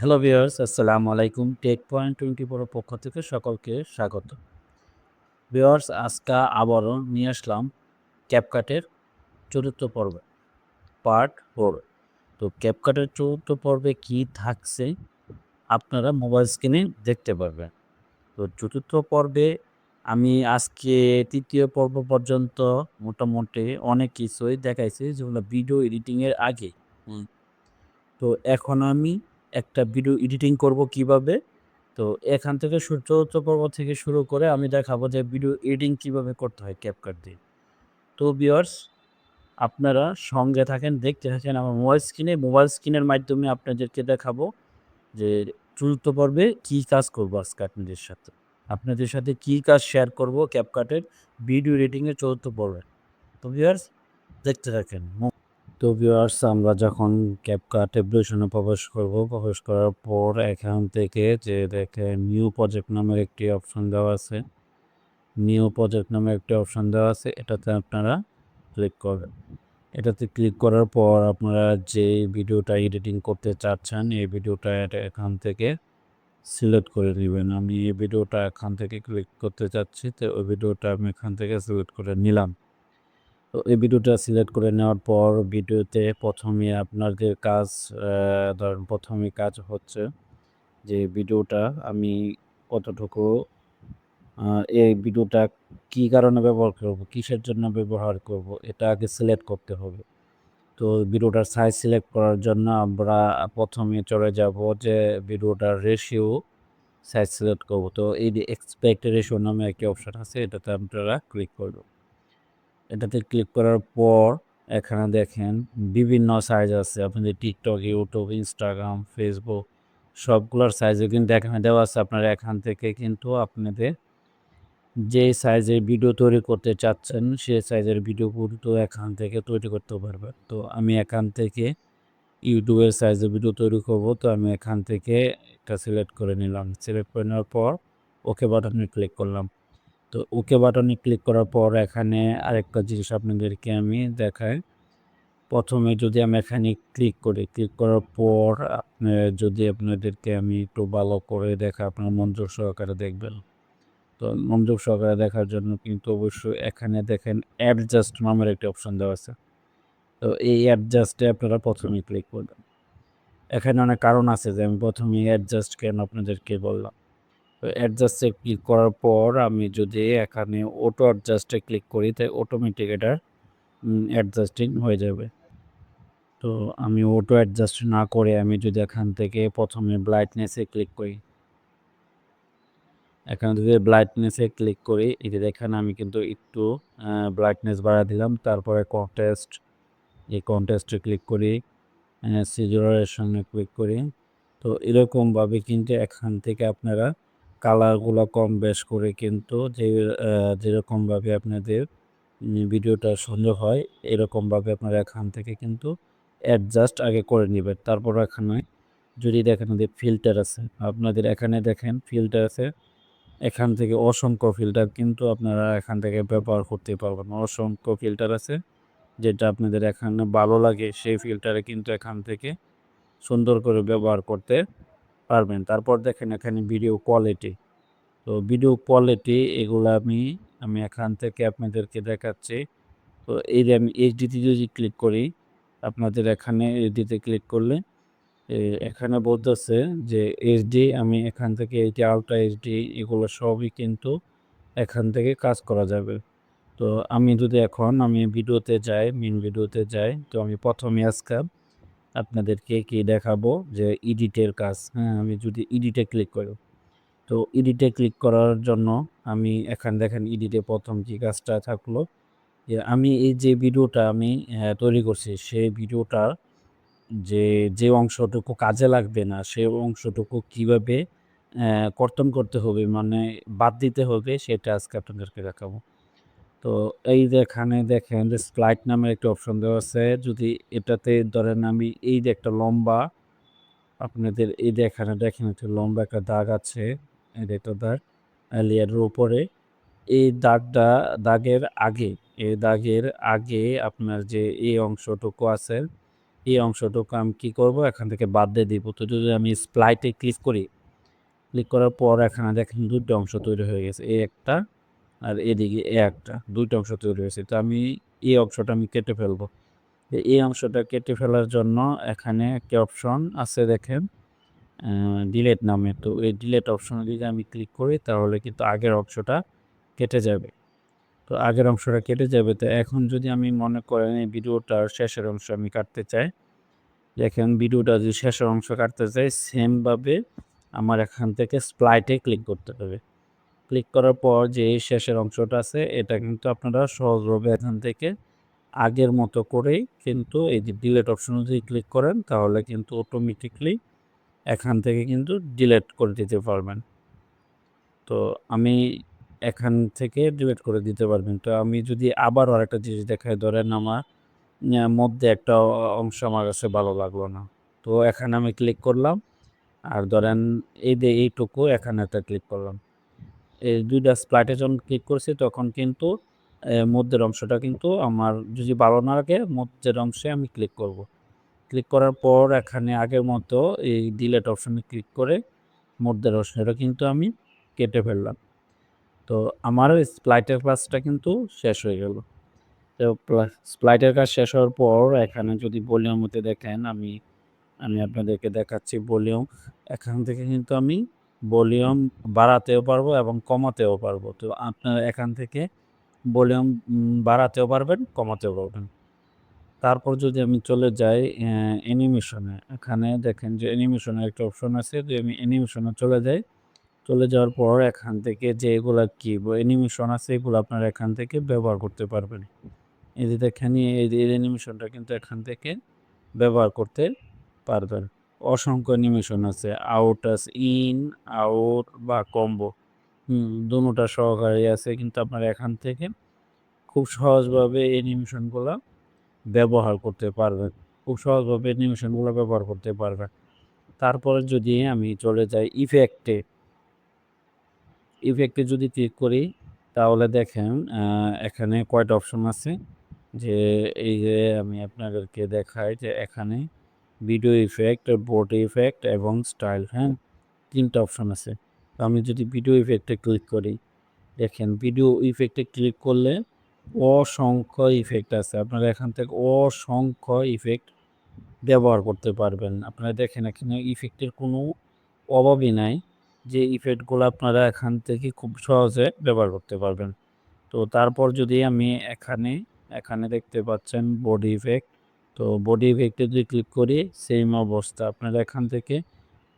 Hello viewers আসসালামু আলাইকুম take point twenty four পক্ষ থেকে সকলকে স্বাগত। ভিউয়ার্স আজকে আবারও নিয়ে আসলাম ক্যাপকাটের চতুর্থ পর্বে পার্ট ফোর তো ক্যাপকাটের চতুর্থ পর্বে কি থাকছে আপনারা মোবাইল স্ক্রিনে দেখতে পারবেন। তো চতুর্থ পর্বে আমি আজকে তৃতীয় পর্ব পর্যন্ত মোটামুটি অনেক কিছুই দেখাইছি, যেগুলো ভিডিও এডিটিংয়ের আগে। তো এখন আমি একটা ভিডিও এডিটিং করব কীভাবে? তো এখান থেকে সু- চতুর্থ পর্ব থেকে শুরু করে আমি দেখাবো যে ভিডিও এডিটিং কীভাবে করতে হয় ক্যাপকাট দিয়ে। তো বিয়ার্স আপনারা সঙ্গে থাকেন, দেখতে থাকেন আমার মোবাইল স্ক্রিনে মোবাইল স্ক্রিনের মাধ্যমে আপনাদেরকে দেখাবো যে চতুর্থ পর্বে কী কাজ করব আজকে আপনাদের সাথে। আপনাদের সাথে কী কাজ শেয়ার করব ক্যাপকাটের ভিডিও এডিটিংয়ের চতুর্থ পর্বে। তো বিয়ার্স দেখতে থাকেন। তো ভিউয়ার্স আমরা যখন ক্যাপকাট অ্যাপ্লিকেশনে প্রবেশ করব, প্রবেশ করার পর এখান থেকে যে দেখে নিউ প্রজেক্ট নামের একটি অপশন দেওয়া আছে। নিউ প্রজেক্ট নামের একটি অপশন দেওয়া আছে, এটাতে আপনারা ক্লিক করবেন। এটাতে ক্লিক করার পর আপনারা যে ভিডিওটা এডিটিং করতে চাচ্ছেন, এই ভিডিওটা এখান থেকে সিলেক্ট করে নেবেন আমি এই ভিডিওটা এখান থেকে ক্লিক করতে চাচ্ছি, তো ওই ভিডিওটা আমি এখান থেকে সিলেক্ট করে নিলাম। তো এই ভিডিওটা সিলেক্ট করে নেওয়ার পর ভিডিওতে প্রথমে আপনাদের কাজ আহ, ধরেন প্রথমে কাজ হচ্ছে যে ভিডিওটা আমি কতটুকু এই ভিডিওটা কি কারণে ব্যবহার করব কিসের জন্য ব্যবহার করব এটা আগে সিলেক্ট করতে হবে। তো ভিডিওটার সাইজ সিলেক্ট করার জন্য আমরা প্রথমে চলে যাব যে ভিডিওটার রেশিও সাইজ সিলেক্ট করব। তো এই যে এক্সপেক্ট রেশিও নামে একটি অপশান আছে এটাতে আপনারা ক্লিক করবেন। এটাতে ক্লিক করার পর এখানে দেখেন বিভিন্ন সাইজ আছে। আপনাদের টিকটক ইউটিউব ইনস্টাগ্রাম ফেসবুক সবগুলোর সাইজে কিন্তু এখানে দেওয়া আছে। আপনারা এখান থেকে কিন্তু আপনাদের যে সাইজের ভিডিও তৈরি করতে চাচ্ছেন সেই সাইজের ভিডিও কিন্তু এখান থেকে তৈরি করতে পারবেন তো আমি এখান থেকে ইউটিউবের সাইজে ভিডিও তৈরি করব। তো আমি এখান থেকে এটা সিলেক্ট করে নিলাম। সিলেক্ট করে নেওয়ার পর ওকে বাটনে ক্লিক করলাম। তো ওকে বাটনে ক্লিক করার পর এখানে আরেকটা জিনিস আপনাদেরকে আমি দেখাই। প্রথমে যদি আমি এখানে ক্লিক করি, ক্লিক করার পর যদি আপনাদেরকে আমি একটু ভালো করে দেখা আপনার মনোযোগ সহকারে দেখবেন। তো মনোযোগ সহকারে দেখার জন্য কিন্তু অবশ্যই এখানে দেখেন অ্যাডজাস্ট নামের একটি অপশন দেওয়া আছে। তো এই অ্যাডজাস্টে আপনারা প্রথমে ক্লিক করবেন। এখানে অনেক কারণ আছে যে আমি প্রথমে অ্যাডজাস্ট কেন আপনাদেরকে বললাম। অ্যাডজাস্টে ক্লিক করার পর আমি যদি এখানে অটো অ্যাডজাস্টে ক্লিক করি, তাই অটোমেটিক এটা অ্যাডজাস্টিং হয়ে যাবে। তো আমি অটো অ্যাডজাস্ট না করে আমি যদি এখান থেকে প্রথমে ব্রাইটনেসে ক্লিক করি, এখানে যদি ব্রাইটনেসে ক্লিক করি, এই যে দেখেন আমি কিন্তু একটু ব্রাইটনেস বাড়া দিলাম, তারপরে কন্টেস্ট এই কন্টেস্টে ক্লিক করি সিজুরারের সঙ্গে ক্লিক করি। তো এরকমভাবে কিন্তু এখান থেকে আপনারা কালারগুলো কম বেশ করে কিন্তু যে যেরকমভাবে আপনাদের ভিডিওটা সুন্দর হয় এরকমভাবে আপনারা এখান থেকে কিন্তু অ্যাডজাস্ট আগে করে নেবেন। তারপর এখানে যদি দেখেন যে ফিল্টার আছে, আপনাদের এখানে দেখেন ফিল্টার আছে, এখান থেকে অসংখ্য ফিল্টার কিন্তু আপনারা এখান থেকে ব্যবহার করতে পারবেন। অসংখ্য ফিল্টার আছে, যেটা আপনাদের এখানে ভালো লাগে, সেই ফিল্টারে কিন্তু এখান থেকে সুন্দর করে ব্যবহার করতে পারবেন। তারপর দেখেন এখানে ভিডিও কোয়ালিটি তো ভিডিও কোয়ালিটি এগুলো আমি আমি এখান থেকে আপনাদেরকে দেখাচ্ছি। তো এই যে আমি এইচডিতে যদি ক্লিক করি, আপনাদের এখানে এইচডিতে ক্লিক করলে এখানে বলতেছে যে এইচডি আমি এখান থেকে এইটি আলট্রা এইচডি এগুলো সবই কিন্তু এখান থেকে কাজ করা যাবে। তো আমি যদি এখন, আমি ভিডিওতে যাই মেন ভিডিওতে যাই, তো আমি প্রথমে আজকে আপনাদেরকে কি দেখাবো যে এডিটের কাজ। হ্যাঁ আমি যদি এডিটে ক্লিক করি। তো এডিটে ক্লিক করার জন্য আমি এখান দেখেন এডিটে প্রথম যে কাজটা থাকল, যে আমি এই যে ভিডিওটা আমি তৈরি করছি, সেই ভিডিওটার যে যে অংশটুকু কাজে লাগবে না, সেই অংশটুকু কীভাবে কর্তন করতে হবে মানে বাদ দিতে হবে, সেটা আজকে আপনাদেরকে দেখাবো। তো এই যে এখানে দেখেন যে স্লাইড নামের একটা অপশন দেওয়া আছে। যদি এটাতে ধরেন আমি এই যে একটা লম্বা, আপনাদের এই যে এখানে দেখেন একটা লম্বা একটা দাগ আছে, এই যে একটা দাগ লেয়ারের উপরে। এই দাগটা, দাগের আগে, এই দাগের আগে আপনার যে এই অংশটুকু আছে, এই অংশটুকু আমি কী করব? এখান থেকে বাদ দিয়ে দিব। তো যদি আমি স্প্লাইটে ক্লিক করি, ক্লিক করার পর এখানে দেখেন দুটো অংশ তৈরি হয়ে গেছে। এই একটা আর এদিকে এ একটা, দুইটা অংশ তৈরি হয়েছে। তো আমি এই অংশটা আমি কেটে ফেলব। এই অংশটা কেটে ফেলার জন্য এখানে একটা অপশন আছে দেখেন ডিলেট নামে। তো এই ডিলেট অপশনে যদি আমি ক্লিক করি, তাহলে কিন্তু আগের অংশটা কেটে যাবে। তো আগের অংশটা কেটে যাবে। তো এখন যদি আমি মনে করেন এই ভিডিওটার শেষের অংশ আমি কাটতে চাই, দেখেন ভিডিওটা যদি শেষের অংশ কাটতে চাই সেমভাবে আমার এখান থেকে স্প্লাইটে ক্লিক করতে হবে। ক্লিক করার পর যে শেষের অংশটা আছে, এটা কিন্তু আপনারা সহজভাবে এখান থেকে আগের মতো করেই কিন্তু এই যে ডিলেট অপশন যদি ক্লিক করেন, তাহলে কিন্তু অটোমেটিকলি এখান থেকে কিন্তু ডিলেট করে দিতে পারবেন। তো আমি এখান থেকে ডিলেট করে দিতে পারবেন। তো আমি যদি আবার আর একটা জিনিস দেখাই, ধরেন আমার মধ্যে একটা অংশ আমার কাছে ভালো লাগল না। তো এখানে আমি ক্লিক করলাম, আর ধরেন এই যে এইটুকু এখানে একটা ক্লিক করলাম। এই দুইটা স্প্লাইটে যখন ক্লিক করছি, তখন কিন্তু মধ্যের অংশটা কিন্তু আমার যদি ভালো না লাগে, মধ্যের অংশে আমি ক্লিক করব। ক্লিক করার পর এখানে আগের মতো এই ডিলেট অপশনে ক্লিক করে মধ্যের অংশটা কিন্তু আমি কেটে ফেললাম। তো আমার স্প্লাইটের ক্লাসটা কিন্তু শেষ হয়ে গেল। তো স্প্লাইটের কাজ শেষ হওয়ার পর এখানে যদি ভলিউম মধ্যে দেখেন, আমি আমি আপনাদেরকে দেখাচ্ছি ভলিউম এখান থেকে কিন্তু আমি ভলিউম বাড়াতেও পারব এবং কমাতেও পারব। তো আপনার এখান থেকে ভলিউম বাড়াতেও পারবেন, কমাতেও পারবেন। তারপর যদি আমি চলে যাই অ্যানিমেশনে এখানে দেখেন যে অ্যানিমেশনের একটা অপশন আছে, যদি আমি অ্যানিমেশনে চলে যাই, চলে যাওয়ার পর এখান থেকে যে এগুলা কি অ্যানিমেশন আছে, এগুলো আপনারা এখান থেকে ব্যবহার করতে পারবেন। এই যে দেখেন, এই অ্যানিমেশনটা কিন্তু এখান থেকে ব্যবহার করতে পারবেন। অসংখ্য অ্যানিমেশন আছে। আউট আস ইন আউট বা কম্বো দুটা সহকারী আছে কিন্তু আপনারা এখান থেকে খুব সহজভাবে অ্যানিমেশনগুলো ব্যবহার করতে পারবেন। খুব সহজভাবে অ্যানিমেশনগুলো ব্যবহার করতে পারবেন। তারপরে যদি আমি চলে যাই ইফেক্টে ইফেক্টে যদি ক্লিক করি, তাহলে দেখেন এখানে কয়টা অপশন আছে। যে এই যে আমি আপনাদেরকে দেখাই যে এখানে ভিডিও ইফেক্ট বোর্ড ইফেক্ট এবং স্টাইল হ্যাঁ? তিনটা অপশান আছে। তো আমি যদি ভিডিও ইফেক্টে ক্লিক করি, দেখেন ভিডিও ইফেক্টে ক্লিক করলে অসংখ্য ইফেক্ট আছে। আপনারা এখান থেকে অসংখ্য ইফেক্ট ব্যবহার করতে পারবেন। আপনারা দেখেন এখানে ইফেক্টের কোনো অভাবই নাই যে ইফেক্টগুলো আপনারা এখান থেকে খুব সহজে ব্যবহার করতে পারবেন। তো তারপর যদি আমি এখানে এখানে দেখতে পাচ্ছেন বডি ইফেক্ট তো বডি ইফেক্টে যদি ক্লিক করি সেম অবস্থা। আপনারা এখান থেকে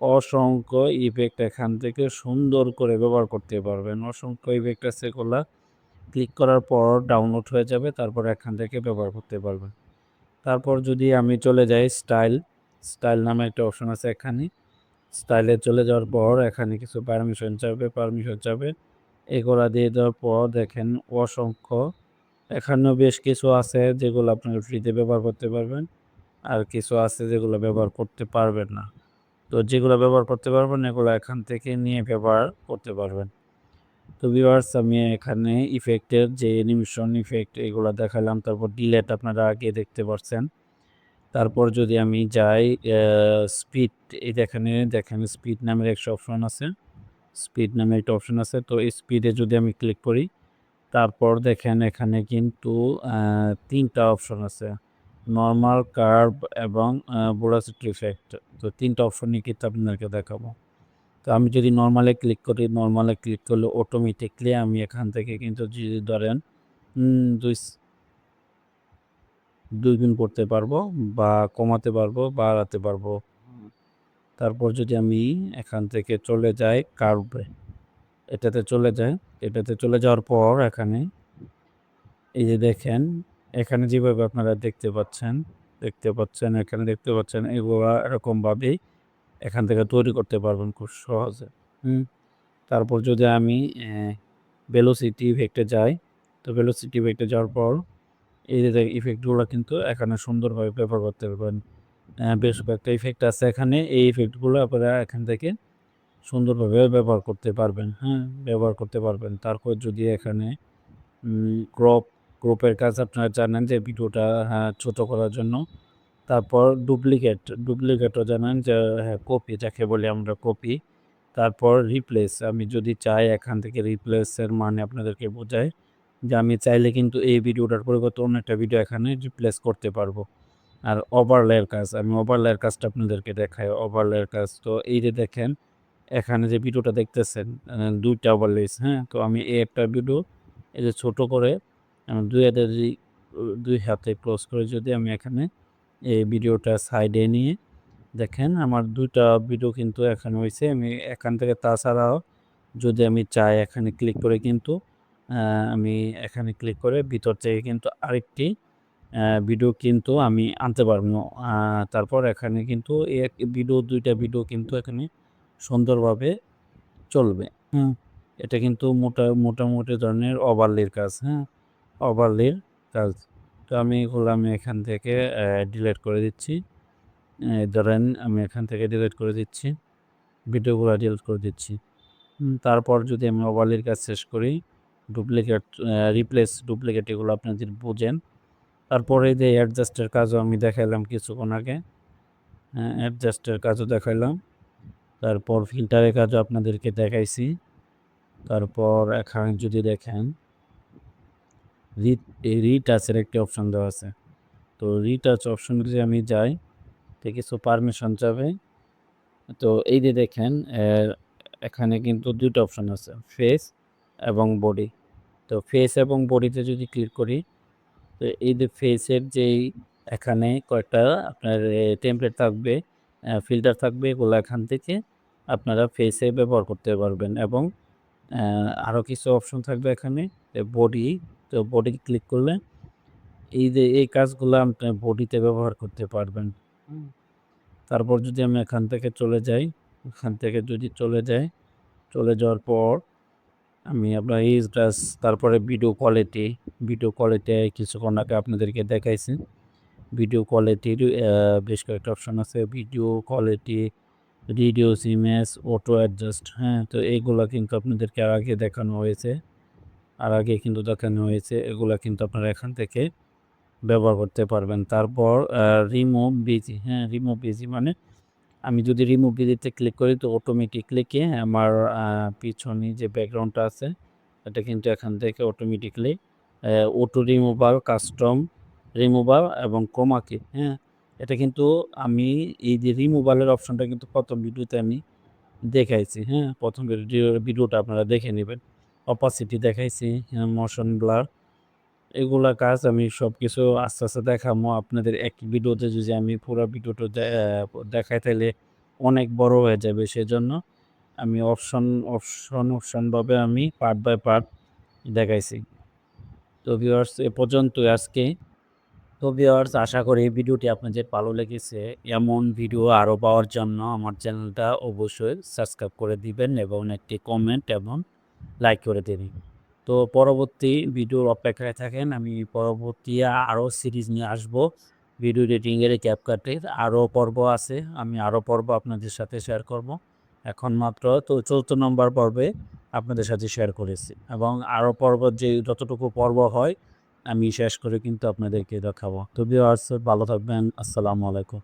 অসংখ্য ইফেক্ট এখান থেকে সুন্দর করে ব্যবহার করতে পারবেন। অসংখ্য ইফেক্ট আছে এগুলা। ক্লিক করার পর ডাউনলোড হয়ে যাবে, তারপর এখান থেকে ব্যবহার করতে পারবেন। তারপর যদি আমি চলে যাই স্টাইল স্টাইল নামে একটা অপশন আছে এখানে। স্টাইলে চলে যাওয়ার পর এখানে কিছু পারমিশন চাবে পারমিশন চাবে এগুলা দিয়ে দেওয়ার পর দেখেন অসংখ্য এখানেও বেশ কিছু আছে যেগুলো আপনারা ফ্রিতে ব্যবহার করতে পারবেন, আর কিছু আছে যেগুলো ব্যবহার করতে পারবেন না। তো যেগুলো ব্যবহার করতে পারবেন, এগুলো এখান থেকে নিয়ে ব্যবহার করতে পারবেন। তো ভিউয়ার্স আমি এখানে ইফেক্টের যে অ্যানিমেশন ইফেক্ট এগুলো দেখালাম, তারপর ডিলেট আপনারা আগে দেখতে পাচ্ছেন তারপর যদি আমি যাই স্পিড এই এখানে দেখেন স্পিড নামের একটা অপশন আছে। স্পিড নামে একটা অপশন আছে, তো এই স্পিডে যদি আমি ক্লিক করি তারপর দেখেন এখানে কিন্তু তিনটা অপশন আছে। নর্মাল কার্ভ এবং বোরাসিটি ইফেক্ট তো তিনটা অপশনই কিন্তু আপনাদেরকে দেখাবো। তো আমি যদি নর্মালে ক্লিক করি নর্মালে ক্লিক করলে অটোমেটিকলি আমি এখান থেকে কিন্তু যদি ধরেন দুই দুই গুণ করতে পারব বা কমাতে পারব বাড়াতে পারব। তারপর যদি আমি এখান থেকে চলে যাই কার্ভে এটাতে চলে যায়। এটাতে চলে যাওয়ার পর এখানে এই যে দেখেন, এখানে যেভাবে আপনারা দেখতে পাচ্ছেন দেখতে পাচ্ছেন, এখানে দেখতে পাচ্ছেন, এগুলো এরকমভাবেই এখান থেকে তৈরি করতে পারবেন খুব সহজে। হুম? তারপর যদি আমি ভেলোসিটি ইফেক্টে যাই, তো ভেলোসিটি ইফেক্টে যাওয়ার পর এই যে ইফেক্টগুলো কিন্তু এখানে সুন্দরভাবে ব্যবহার করতে পারবেন। বেশ কয়েকটা ইফেক্ট আছে এখানে, এই ইফেক্টগুলো আপনারা এখান থেকে সুন্দরভাবে ব্যবহার করতে পারবেন হ্যাঁ ব্যবহার করতে পারবেন। তারপর যদি এখানে ক্রপ ক্রপের কাজ আপনারা জানেন যে ভিডিওটা হ্যাঁ ছোটো করার জন্য। তারপর ডুপ্লিকেট ডুপ্লিকেটও জানেন যে হ্যাঁ কপি যাকে বলি আমরা কপি তারপর রিপ্লেস আমি যদি চাই এখান থেকে রিপ্লেসের মানে আপনাদেরকে বোঝাই যে আমি চাইলে কিন্তু এই ভিডিওটার পরিবর্তে অন্য একটা ভিডিও এখানে রিপ্লেস করতে পারব। আর ওভারলের কাজ, আমি ওভারলের কাজটা আপনাদেরকে দেখাই ওভারলের কাজ। তো এই যে দেখেন এখানে যে ভিডিওটা দেখতেছেন দুইটা ওভারলেস হ্যাঁ? তো আমি এই একটা ভিডিও এই যে ছোটো করে দুই হাতে যদি, দুই হাতে ক্লোজ করে যদি আমি এখানে এই ভিডিওটা সাইডে নিয়ে দেখেন, আমার দুইটা ভিডিও কিন্তু এখানে হয়েছে আমি এখান থেকে তাছাড়াও যদি আমি চাই এখানে ক্লিক করে কিন্তু আমি এখানে ক্লিক করে ভিতর থেকে কিন্তু আরেকটি ভিডিও কিন্তু আমি আনতে পারব। তারপর এখানে কিন্তু এক ভিডিও দুইটা ভিডিও কিন্তু এখানে সুন্দরভাবে চলবে। হ্যাঁ এটা কিন্তু মোটা, মোটামুটি ধরনের ওভারলির কাজ হ্যাঁ? ওভারলির কাজ। তো আমি এগুলো আমি এখান থেকে ডিলিট করে দিচ্ছি। ধরেন আমি এখান থেকে ডিলিট করে দিচ্ছি। ভিডিওগুলো ডিলিট করে দিচ্ছি। তারপর যদি আমি ওভারলির কাজ শেষ করি ডুপ্লিকেট রিপ্লেস ডুপ্লিকেট এগুলো আপনি যদি বোঝেন। তারপরে যে অ্যাডজাস্টের কাজও আমি দেখাইলাম কিছুক্ষণ আগে। অ্যাডজাস্টের কাজও দেখাইলাম। তারপর ফিল্টারের কাজও আপনাদেরকে দেখাইছি। তারপর এখানে যদি দেখেন রিট রিটাচের একটি অপশন দেওয়া আছে। তো রিটাচ অপশন যদি আমি যাই, তো কিছু পারমিশন যাবে তো এই যে দেখেন এখানে কিন্তু দুটো অপশন আছে ফেস এবং বডি তো ফেস এবং বডিতে যদি ক্লিক করি, তো এই যে ফেসের যেই এখানে কয়েকটা আপনার টেমপ্লেট থাকবে ফিল্টার থাকবে এগুলো এখান থেকে আপনারা ফেসে ব্যবহার করতে পারবেন এবং আরও কিছু অপশন থাকবে এখানে বডি তো বডি ক্লিক করলে এই যে এই কাজগুলো আপনি বডিতে ব্যবহার করতে পারবেন। তারপর যদি আমি এখান থেকে চলে যাই এখান থেকে যদি চলে যাই চলে যাওয়ার পর আমি আপনার ডাস তারপরে ভিডিও কোয়ালিটি ভিডিও কোয়ালিটি কিছুক্ষণ আগে আপনাদেরকে দেখাইছি। ভিডিও কোয়ালিটির বেশ কয়েকটা অপশন আছে video quality reduce image auto adjust হ্যাঁ তো এইগুলা কিন্তু আপনাদেরকে আর আগে দেখানো হয়েছে। আর আগে কিন্তু দেখানো হয়েছে, এগুলা কিন্তু আপনারা এখান থেকে ব্যবহার করতে পারবেন। তারপর রিমুভ বিজি হ্যাঁ রিমুভ বিজি মানে আমি যদি রিমুভ বিজিতে ক্লিক করি তো অটোমেটিকলি কি আমার পিছনে যে ব্যাকগ্রাউন্ডটা আছে, এটা কিন্তু এখান থেকে automatically auto remover custom remover এবং কোমাকি হ্যাঁ? এটা কিন্তু আমি এই যে রিমুভালের অপশনটা কিন্তু প্রথম ভিডিওতে আমি দেখাইছি হ্যাঁ? প্রথম ভিডিও ভিডিওটা আপনারা দেখে নেবেন। অপাসিটি দেখাইছি মোশন ব্লার এগুলা কাজ আমি সব কিছু আস্তে আস্তে দেখাবো আপনাদের এক ভিডিওতে যদি আমি পুরো ভিডিওটা দেখাই তাহলে অনেক বড় হয়ে যাবে। সেজন্য আমি অপশন অপশন অপশনভাবে আমি পার্ট বাই পার্ট দেখাইছি। তো ভিউয়ার্স এ পর্যন্ত আজকে। তো ভিউয়ার্স আশা করি ভিডিওটি আপনাদের ভালো লেগেছে। এমন ভিডিও আরও পাওয়ার জন্য আমার চ্যানেলটা অবশ্যই সাবস্ক্রাইব করে দিবেন এবং একটি কমেন্ট এবং লাইক করে দিবেন। তো পরবর্তী ভিডিওর অপেক্ষায় থাকেন, আমি পরবর্তী আরও সিরিজ নিয়ে আসব। ভিডিও এডিটিংয়ের ক্যাপকাটের আরও পর্ব আছে, আমি আরও পর্ব আপনাদের সাথে শেয়ার করব। এখন মাত্র তো চৌদ্দ নম্বর পর্বে আপনাদের সাথে শেয়ার করেছি এবং আরও পর্ব যে যতটুকু পর্ব হয় আমি শেষ করে কিন্তু আপনাদেরকে দেখাবো। তো ভিউয়ার্স ভালো থাকবেন। আসসালামু আলাইকুম।